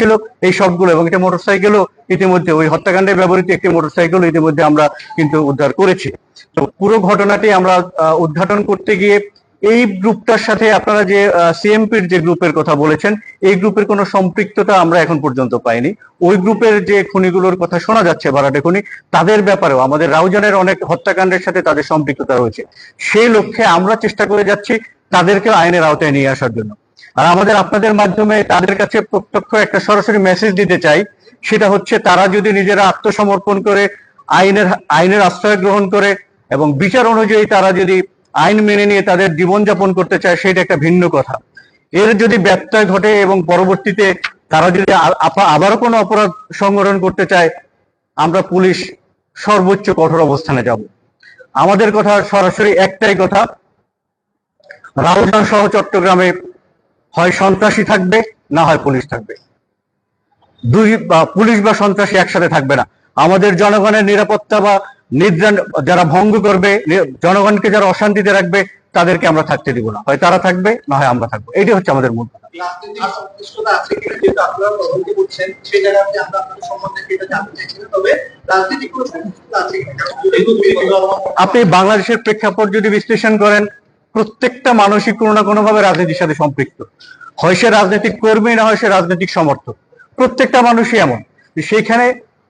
ছিল এই সবগুলো এবং একটা মোটরসাইকেলও ইতিমধ্যে ওই হত্যাকাণ্ডে ব্যবহৃত একটি মোটরসাইকেল ইতিমধ্যে আমরা কিন্তু উদ্ধার করেছি। তো পুরো ঘটনাটি আমরা উদ্ঘাটন করতে গিয়ে এই গ্রুপটার সাথে আপনারা যে সিএমপির যে গ্রুপের কথা বলেছেন, এই গ্রুপের কোনো সম্পৃক্ততা আমরা এখন পর্যন্ত পাইনি। ওই গ্রুপের যে খুনিগুলোর কথা শোনা যাচ্ছে বারাটে খুনি, তাদের ব্যাপারেও আমাদের রাউজানের অনেক হত্যাকাণ্ডের সাথে তাদের সম্পৃক্ততা রয়েছে। সেই লক্ষ্যে আমরা চেষ্টা করে যাচ্ছি তাদেরকে আইনের আওতায় নিয়ে আসার জন্য। আর আমাদের আপনাদের মাধ্যমে তাদের কাছে প্রত্যক্ষ একটা সরাসরি মেসেজ দিতে চাই। সেটা হচ্ছে, তারা যদি নিজেরা আত্মসমর্পণ করে, আইনের আইনের আশ্রয় গ্রহণ করে এবং বিচার অনুযায়ী তারা যদি আইন মেনে নিয়ে তাদের জীবনযাপন করতে চায়, সেটা একটা ভিন্ন কথা। এর যদি ব্যত্যয় ঘটে এবং পরবর্তীতে তারা যদি আবারও কোনো অপরাধ সংগঠন করতে চায়, আমরা পুলিশ সর্বোচ্চ কঠোর অবস্থানে যাব। আমাদের কথা সরাসরি একটাই কথা, রাউজান সহ চট্টগ্রামে হয় সন্ত্রাসী থাকবে, না হয় পুলিশ থাকবে। দুই পুলিশ বা সন্ত্রাসী একসাথে থাকবে না। আমাদের জনগণের নিরাপত্তা বা নিদ্রা যারা ভঙ্গ করবে জনগণকে যারা অশান্তিতে রাখবে, তাদেরকে আমরা থাকতে দিব না। হয় তারা থাকবে, না হয় আমরা থাকব। এটাই হচ্ছে আমাদের মূল কথা। এটা আপনি বাংলাদেশের প্রেক্ষাপট যদি বিশ্লেষণ করেন প্রত্যেকটা মানুষই কোনো না কোনোভাবে রাজনীতির সাথে সম্পৃক্ত। হয় সে রাজনৈতিক কর্মী না হয় সে রাজনৈতিক সমর্থক। প্রত্যেকটা মানুষই এমন। সেইখানে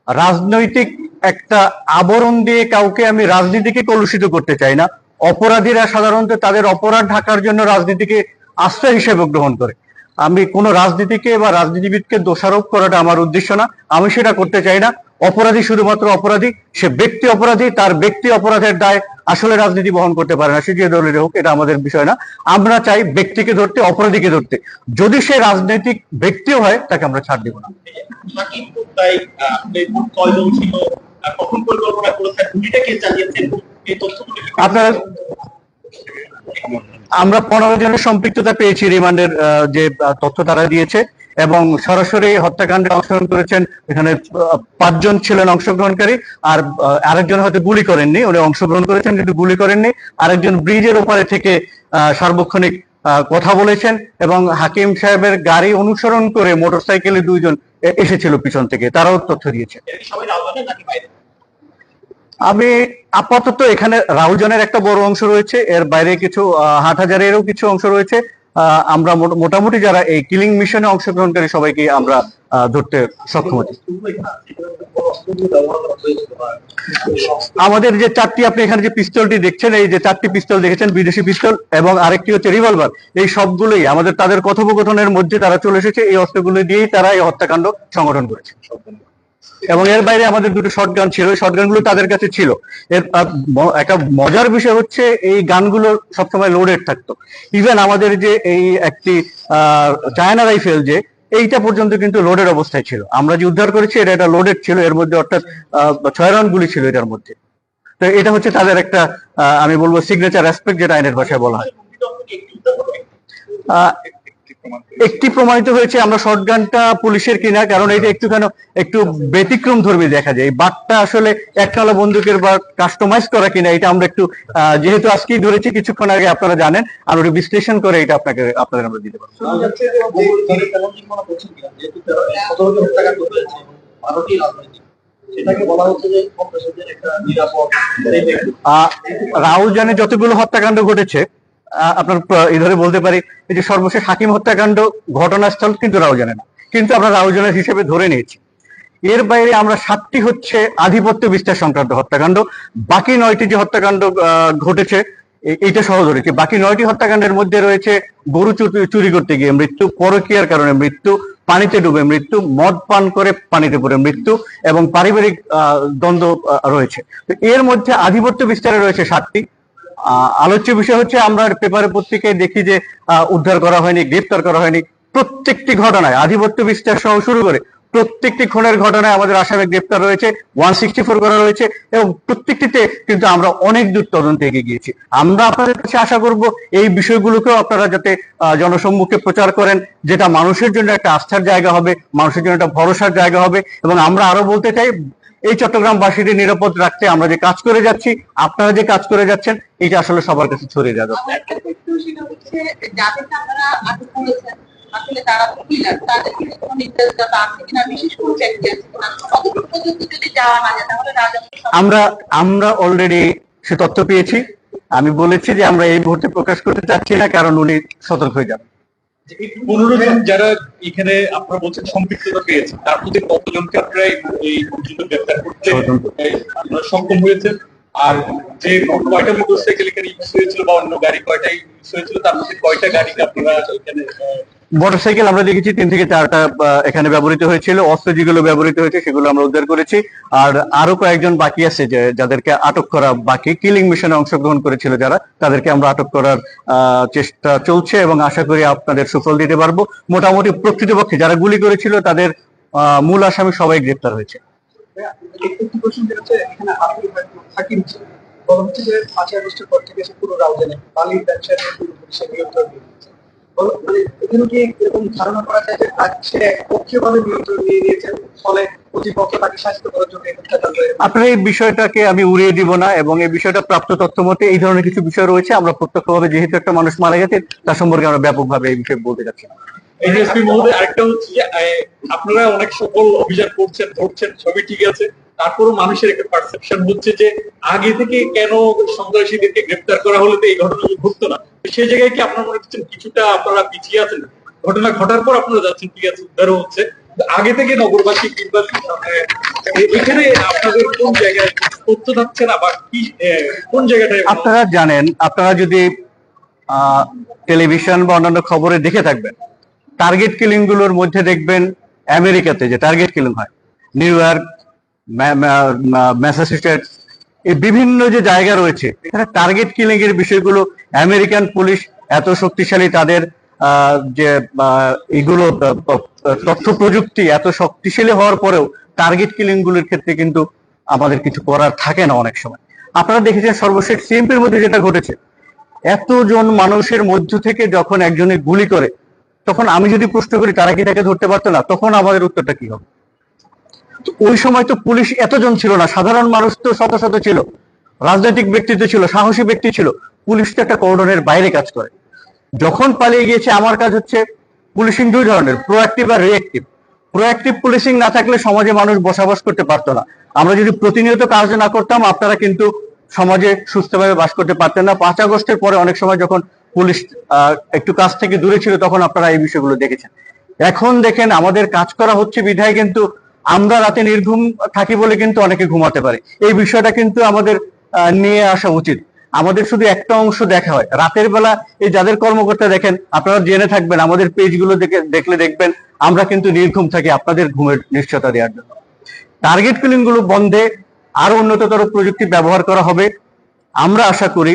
রাজনৈতিক একটা আবরণ দিয়ে কাউকে আমি রাজনীতিকে কলুষিত করতে চাই না। অপরাধীরা সাধারণত তাদের অপরাধ ঢাকার জন্য রাজনীতিকে আশ্রয় হিসেবে গ্রহণ করে। আমি কোনো রাজনীতিকে বা রাজনীতিবিদকে দোষারোপ করাটা আমার উদ্দেশ্য না। আমি সেটা করতে চাই না। অপরাধী শুধুমাত্র অপরাধী সে ব্যক্তি অপরাধী তার ব্যক্তি অপরাধের দায় আসলে রাজনীতি বহন করতে পারে না। সে যে দলের হোক এটা আমাদের বিষয় না। আমরা চাই ব্যক্তিকে ধরতে অপরাধীকে ধরতে। যদি সে রাজনৈতিক ব্যক্তিও হয় তাকে আমরা ছাড় দিব না। আপনারা আমরা পনেরো জনের সম্পৃক্ততা পেয়েছি রিমান্ডের যে তথ্য তারা দিয়েছে। এবং সরাসরি হত্যাকাণ্ডে অংশগ্রহণ করেছেন, এখানে পাঁচজন ছিলেন অংশগ্রহণকারী, আর আরেকজন হয়তো গুলি করেননি, উনি অংশগ্রহণ করেছেন কিন্তু গুলি করেননি। আরেকজন ব্রিজের ওপারে থেকে সার্বক্ষণিক কথা বলেছেন এবং হাকিম সাহেবের গাড়ি অনুসরণ করে মোটরসাইকেলে দুইজন এসেছিল পিছন থেকে, তারাও তথ্য দিয়েছে। আমি আপাতত এখানে রাউজানের একটা বড় অংশ রয়েছে, এর বাইরে কিছু হাটহাজারেরও কিছু অংশ রয়েছে আমরা মোটামুটি যারা এই কিলিং মিশনে অংশগ্রহণকারী সবাইকে আমরা ধরতে সক্ষম হচ্ছি আমাদের যে চারটি, আপনি এখানে যে পিস্তলটি দেখছেন, এই যে চারটি পিস্তল দেখেছেন, বিদেশি পিস্তল এবং আরেকটি হচ্ছে রিভলভার, এই সবগুলোই আমাদের তাদের কথোপকথনের মধ্যে তারা চলে এসেছে, এই অস্ত্রগুলো দিয়েই তারা এই হত্যাকাণ্ড সংগঠন করেছে। এবং এর বাইরে আমাদের দুটো শর্ট গান ছিল শর্ট গানগুলো তাদের কাছে ছিল। এর একটা মজার বিষয় হচ্ছে এই গানগুলো সবসময় লোডেড থাকতো। ইভেন আমাদের যে এই একটি চায়না রাইফেল যে, এইটা পর্যন্ত কিন্তু লোডেড অবস্থায় ছিল। আমরা যে উদ্ধার করেছি, এটা এটা লোডেড ছিল। এর মধ্যে অর্থাৎ ছয় রাউন্ড গুলি ছিল এটার মধ্যে। তো এটা হচ্ছে তাদের একটা আমি বলব সিগনেচার অ্যাসপেক্ট যেটা আইনের ভাষায় বলা হয়। একটি প্রমাণিত হয়েছে আমরা শর্টগানটা পুলিশের কিনা কারণ এটা একটু কেন একটু ব্যতিক্রম ধর্মী দেখা যায়। বাটটা আসলে একতলা বন্দুকের বা কাস্টমাইজ করা কিনা এটা আমরা একটু যেহেতু আজকেই ধরেছি কিছুক্ষণ আগে আপনারা জানেন আর ওটা বিশ্লেষণ করে এটা আপনাকে আপনাদের আমরা দিতে পারব। একটা রাউজানে যতগুলো হত্যাকাণ্ড ঘটেছে আপনার এই ধরে বলতে পারি, এই যে সর্বশেষ হাকিম হত্যাকাণ্ড ঘটনাস্থল কিন্তু রাউজানে না। কিন্তু আমরা রাউজানের হিসেবে ধরে নিয়েছি। এর বাইরে আমরা সাতটি হচ্ছে আধিপত্য বিস্তার সংক্রান্ত হত্যাকাণ্ড, বাকি নয়টি যে হত্যাকাণ্ড ঘটেছে এইটা সহ ধরেছে। বাকি নয়টি হত্যাকাণ্ডের মধ্যে রয়েছে গরু চুরি- করতে গিয়ে মৃত্যু, পরকীয়ার কারণে মৃত্যু, পানিতে ডুবে মৃত্যু, মদ পান করে পানিতে পড়ে মৃত্যু এবং পারিবারিক দ্বন্দ্ব রয়েছে। এর মধ্যে আধিপত্য বিস্তারে রয়েছে সাতটি। আলোচ্য বিষয় হচ্ছে আমরা পেপারে পত্রিকায় দেখি যে উদ্ধার করা হয়নি, গ্রেপ্তার করা হয়নি। প্রত্যেকটি ঘটনায়, আধিপত্য বিস্তার সহ শুরু করে প্রত্যেকটি খুনের ঘটনায় আমাদের আসামে গ্রেপ্তার রয়েছে ওয়ান সিক্সটি ফোর করা রয়েছে এবং প্রত্যেকটিতে কিন্তু আমরা অনেক দূর তদন্তে এগিয়ে গিয়েছি। আমরা আপনাদের কাছে আশা করব এই বিষয়গুলোকেও আপনারা যাতে জনসম্মুখে প্রচার করেন, যেটা মানুষের জন্য একটা আস্থার জায়গা হবে, মানুষের জন্য একটা ভরসার জায়গা হবে এবং আমরা আরও বলতে চাই এই চট্টগ্রামবাসীদের নিরাপদ রাখতে আমরা যে কাজ করে যাচ্ছি, আপনারা যে কাজ করে যাচ্ছেন, এটা আসলে সবার কাছে ছড়িয়ে যাবে। আমার, আমরা অলরেডি সে তথ্য পেয়েছি। আমি বলেছি যে আমরা এই মুহূর্তে প্রকাশ করতে চাচ্ছি না, কারণ উনি সতর্ক হয়ে যাবেন। পনেরো জন যারা এখানে আপনারা বলছেন সম্পৃক্ততা পেয়েছে তার মধ্যে কতজনকে আপনারা এই- পর্যন্ত গ্রেপ্তার করতে আপনারা সক্ষম হয়েছেন? আর যে কয়টা মোটরসাইকেল এখানে ইউজ হয়েছিল বা অন্য গাড়ি কয়টা ইউজ হয়েছিল তার মধ্যে কয়টা গাড়ি আপনারা এখানে মোটরসাইকেল আমরা দেখেছি, তিন থেকে চারটা এখানে ব্যবহৃত হয়েছিল, অস্ত্র যেগুলো ব্যবহৃত হয়েছে সেগুলো আমরা উদ্ধার করেছি। আর আরও কয়েকজন বাকি আছে যে, যাদেরকে আটক করা বাকি, কিলিং মিশনে অংশগ্রহণ করেছিল যারা, তাদেরকে আমরা আটক করার চেষ্টা চলছে এবং আশা করি আপনাদের সুফল দিতে পারব। মোটামুটি প্রকৃতপক্ষে যারা গুলি করেছিল, তাদের মূল আসামি সবাই গ্রেপ্তার হয়েছে। পর থেকে পুরো বালির ব্যবসা নিয়ে পুরোপুরি সে নিয়ন্ত্রণ মানে এখানে কি এরকম ধারণা করা যায় যে সে পক্ষীয়ভাবে নিয়ন্ত্রণ নিয়ে নিয়েছে ফলে প্রতিপক্ষ তাকে শাসিত করার জন্য আপনার এই বিষয়টাকে আমি উড়িয়ে দিব না এবং এই বিষয়টা প্রাপ্ত তথ্য মতে এই ধরনের কিছু বিষয় রয়েছে। আমরা প্রত্যক্ষভাবে যেহেতু একটা মানুষ মারা গেছে তার সম্পর্কে আমরা ব্যাপকভাবে এই বিষয়ে বলতে যাচ্ছি না। এই যে এসপি মহোদয় আরেকটা হচ্ছে আহ, আপনারা অনেক সফল অভিযান করছেন ধরছেন সবই ঠিক আছে। তারপরও মানুষের একটা পারসেপশন হচ্ছে যে আগে থেকে কেন সন্ত্রাসীদেরকে গ্রেপ্তার করা হলে তো এই ঘটনা ঘটতো না? সেই জায়গায় কি আপনারা মনে করছেন কিছুটা আপনারা পিছিয়ে আছেন? ঘটনা ঘটার পর আপনারা যাচ্ছেন, ঠিক আছে, উদ্ধারও হচ্ছে। আগে থেকে নগরবাসী কিংবা এখানে আপনাদের কোন জায়গায় তথ্য থাকছে না বা কি কোন জায়গাটায় আপনারা জানেন, আপনারা যদি টেলিভিশন বা অন্যান্য খবরে দেখে থাকবেন টার্গেট কিলিংগুলোর মধ্যে দেখবেন আমেরিকাতে যে টার্গেট কিলিং হয়, নিউ ইয়র্ক ম্যাসাচুসেটস এই বিভিন্ন যে জায়গা রয়েছে এখানে টার্গেট কিলিং এর বিষয়গুলো আমেরিকান পুলিশ এত শক্তিশালী তাদের যে এগুলো তথ্য প্রযুক্তি এত শক্তিশালী হওয়ার পরেও টার্গেট কিলিংগুলোর ক্ষেত্রে কিন্তু আমাদের কিছু করার থাকে না অনেক সময়। আপনারা দেখেছেন সর্বশেষ সিএমপির মধ্যে যেটা ঘটেছে, এতজন মানুষের মধ্য থেকে যখন একজনে গুলি করে, তখন আমি যদি প্রশ্ন করি, তারা কি তাকে ধরতে পারতো না? তখন আমাদের উত্তরটা কি হবে? ওই সময় তো পুলিশ এতজন ছিল না, সাধারণ মানুষ তো শত শত ছিল, রাজনৈতিক ব্যক্তিত্ব ছিল, সাহসী ব্যক্তি ছিল, পুলিশ তো একটা কর্ডনের বাইরে কাজ করে। যখন পালিয়ে গিয়েছে, আমার কাজ হচ্ছে পুলিশিং দুই ধরনের প্রোঅ্যাক্টিভ আর রিঅ্যাক্টিভ প্রোঅ্যাক্টিভ পুলিশিং না থাকলে সমাজে মানুষ বসবাস করতে পারতো না। আমরা যদি প্রতিনিয়ত কাজ না করতাম, আপনারা কিন্তু সমাজে সুস্থভাবে বাস করতে পারতেন না। পাঁচ আগস্টের পরে অনেক সময় যখন পুলিশ একটু কাজ থেকে দূরে ছিল, তখন আপনারা এই বিষয়গুলো দেখেছেন। এখন দেখেন, আমাদের কাজ করা হচ্ছে বিধায়, কিন্তু আমরা রাতে নির্ঘুম থাকি বলে কিন্তু অনেকে ঘুমাতে পারে। এই বিষয়টা কিন্তু আমাদের নিয়ে আসা উচিত। আমাদের শুধু একটা অংশ দেখা হয়। রাতের বেলা এই যাদের কর্মকর্তা দেখেন, আপনারা জেনে থাকবেন, আমাদের পেজগুলো দেখে, দেখলে দেখবেন আমরা কিন্তু নির্ঘুম থাকি আপনাদের ঘুমের নিশ্চয়তা দেওয়ার জন্য। টার্গেট কিলিংগুলো বন্ধে আরও উন্নততর প্রযুক্তি ব্যবহার করা হবে। আমরা আশা করি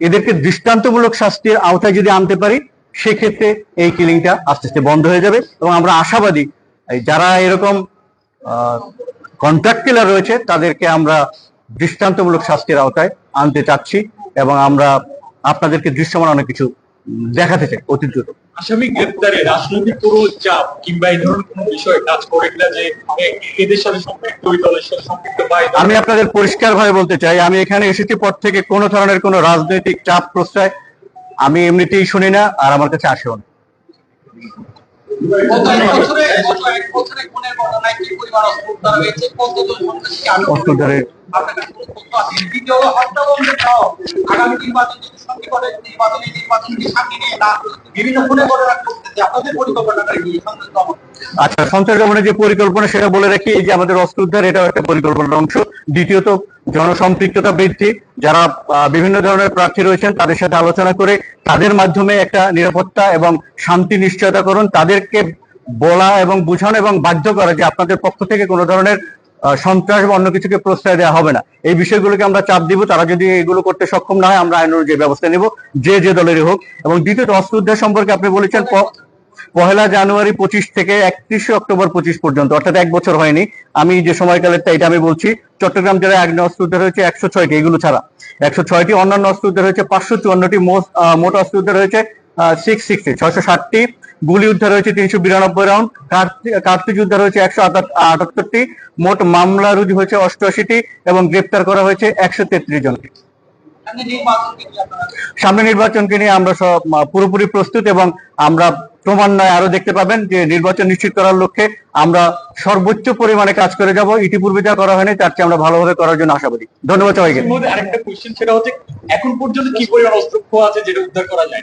এদেরকে দৃষ্টান্তমূলক শাস্তির আওতায় যদি আনতে পারি, সেক্ষেত্রে এই কিলিংটা আস্তে আস্তে বন্ধ হয়ে যাবে। এবং আমরা আশাবাদী যারা এরকম কন্ট্রাক্ট কিলার রয়েছে তাদেরকে আমরা দৃষ্টান্তমূলক শাস্তির আওতায় আনতে চাচ্ছি এবং আমরা আপনাদেরকে দৃশ্যমান অনেক কিছু দেখাতে চাই অতি দ্রুত। আসামি গ্রেপ্তারে রাজনৈতিক কোনো চাপ কিংবা এই ধরনের কোনো বিষয় কাজ করে কিনা যে এদের সাথে সম্পৃক্ত ওই দলের সাথে সম্পৃক্ত বা আমি আপনাদের পরিষ্কার ভাবে বলতে চাই আমি এখানে এসেছি পর থেকে কোনো ধরনের কোনো রাজনৈতিক চাপ প্রশ্রয় আমি এমনিতেই শুনি না আর আমার কাছে আসেও না। আচ্ছা সঞ্চয় দমনের যে পরিকল্পনা, সেটা বলে রাখি, এই যে আমাদের অস্ত্র উদ্ধার এটাও একটা পরিকল্পনার অংশ। দ্বিতীয়ত জনসম্পৃক্ততা বৃদ্ধি, যারা বিভিন্ন ধরনের প্রার্থী রয়েছেন, তাদের সাথে আলোচনা করে তাদের মাধ্যমে একটা নিরাপত্তা এবং শান্তি নিশ্চয়তা করুন। তাদেরকে বলা এবং বোঝানো এবং বাধ্য করা যে আপনাদের পক্ষ থেকে কোনো ধরনের সন্ত্রাস বা অন্য কিছুকে প্রশ্রয় দেওয়া হবে না। এই বিষয়গুলোকে আমরা চাপ দিব, তারা যদি এগুলো করতে সক্ষম না হয়, আমরা আইন অনুযায়ী ব্যবস্থা নেব, যে যে দলেরই হোক। এবং দ্বিতীয়ত, অস্ত্র উদ্ধার সম্পর্কে আপনি বলেছেন পহেলা জানুয়ারি পঁচিশ থেকে একত্রিশে অক্টোবর পঁচিশ পর্যন্ত, অর্থাৎ এক বছর হয়নি। আমি যে সময়কালেরটা এটা আমি বলছি, চট্টগ্রাম জেলায় আগ্নেয় অস্ত্র উদ্ধার হয়েছে একশো ছয়টি, এগুলো ছাড়া। একশো ছয়টি, অন্যান্য অস্ত্র উদ্ধার হয়েছে পাঁচশো চুয়ান্নটি, মোট- অস্ত্র উদ্ধার হয়েছে সিক্স সিক্সটি ছয়শো ষাটটি। গুলি উদ্ধার হয়েছে তিনশো বিরানব্বই রাউন্ড কার্তুজ উদ্ধার হয়েছে একশো আটাত্তরটি, মোট মামলা রুজু হয়েছে অষ্টআশিটি এবং গ্রেপ্তার করা হয়েছে একশো তেত্রিশ আপনারা সামনে নির্বাচনকে নিয়ে আমরা সব পুরোপুরি প্রস্তুত এবং আমরা ক্রমান্বয়ে আরও দেখতে পাবেন যে নির্বাচন নিশ্চিত করার লক্ষ্যে আমরা সর্বোচ্চ পরিমাণে কাজ করে যাব। ইতিপূর্বে যা করা হয়নি তার চেয়ে আমরা ভালোভাবে করার জন্য আশাবাদী। ধন্যবাদ সবাইকে। আরেকটা কোশ্চেন সেটা হচ্ছে এখন পর্যন্ত কি পরিমাণ অস্ত্র আছে যেটা উদ্ধার করা যায়?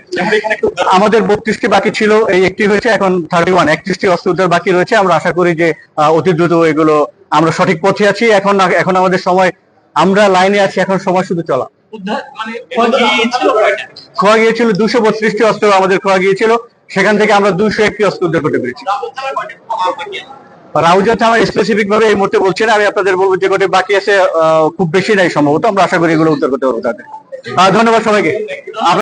আমাদের বত্রিশটি বাকি ছিল এই একটি হয়েছে এখন থার্টি ওয়ান একত্রিশটি অস্ত্র উদ্ধার বাকি রয়েছে। আমরা আশা করি যে আহ, অতি দ্রুত এগুলো আমরা সঠিক পথে আছি। এখন এখন আমাদের সময় আমরা লাইনে আছি এখন সময় শুধু চলা। উদ্ধার মানে? খোয়া গিয়েছিল দুশো বত্রিশটি অস্ত্র আমাদের খোয়া গিয়েছিল। সেখান থেকে আমরা দুইশো একটি অস্ত্র উদ্ধার করতে পেরেছি। রাউজার থানা স্পেসিফিক ভাবে এই মুহূর্তে বলছি না, আমি আপনাদের বলব যে কটি বাকি আছে খুব বেশি নাই সম্ভবত, আমরা আশা করি এগুলো উদ্ধার করতে পারব তাদের। ধন্যবাদ সবাইকে।